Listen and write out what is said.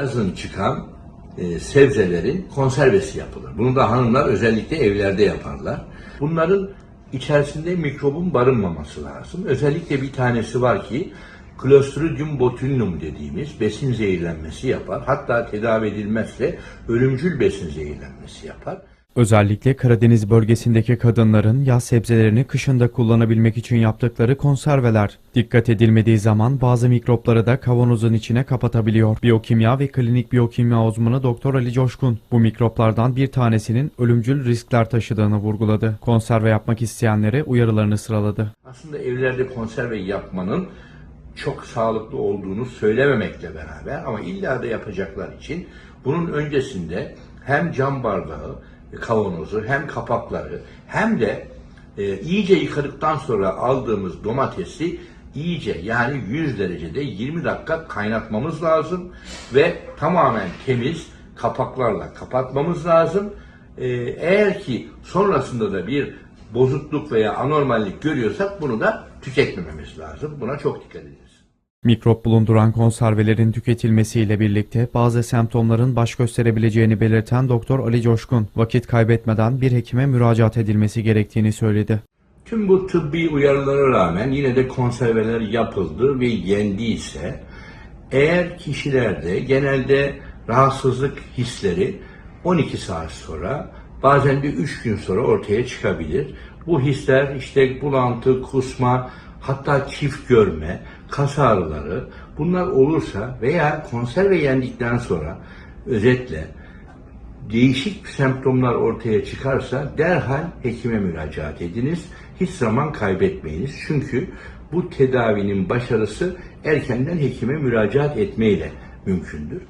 Yazın çıkan e, sebzelerin konservesi yapılır. Bunu da hanımlar özellikle evlerde yaparlar. Bunların içerisinde mikrobun barınmaması lazım. Özellikle bir tanesi var ki Clostridium botulinum dediğimiz besin zehirlenmesi yapar. Hatta tedavi edilmezse ölümcül besin zehirlenmesi yapar. Özellikle Karadeniz bölgesindeki kadınların yaz sebzelerini kışında kullanabilmek için yaptıkları konserveler. Dikkat edilmediği zaman bazı mikropları da kavanozun içine kapatabiliyor. Biyokimya ve klinik biyokimya uzmanı Doktor Ali Coşkun bu mikroplardan bir tanesinin ölümcül riskler taşıdığını vurguladı. Konserve yapmak isteyenlere uyarılarını sıraladı. Aslında evlerde konserve yapmanın çok sağlıklı olduğunu söylememekle beraber ama illa da yapacaklar için bunun öncesinde hem cam bardağı, kavanozu hem kapakları hem de e, iyice yıkadıktan sonra aldığımız domatesi iyice yani 100 derecede 20 dakika kaynatmamız lazım ve tamamen temiz kapaklarla kapatmamız lazım. E, eğer ki sonrasında da bir bozukluk veya anormallik görüyorsak bunu da tüketmememiz lazım. Buna çok dikkat edeceğiz. Mikrop bulunduran konservelerin tüketilmesiyle birlikte bazı semptomların baş gösterebileceğini belirten Doktor Ali Coşkun, vakit kaybetmeden bir hekime müracaat edilmesi gerektiğini söyledi. Tüm bu tıbbi uyarılara rağmen yine de konserveler yapıldı ve yendiyse eğer kişilerde genelde rahatsızlık hisleri 12 saat sonra bazen de 3 gün sonra ortaya çıkabilir. Bu hisler işte bulantı, kusma, hatta çift görme, kas ağrıları bunlar olursa veya konserve yendikten sonra özetle değişik semptomlar ortaya çıkarsa derhal hekime müracaat ediniz. Hiç zaman kaybetmeyiniz. Çünkü bu tedavinin başarısı erkenden hekime müracaat etmeyle mümkündür.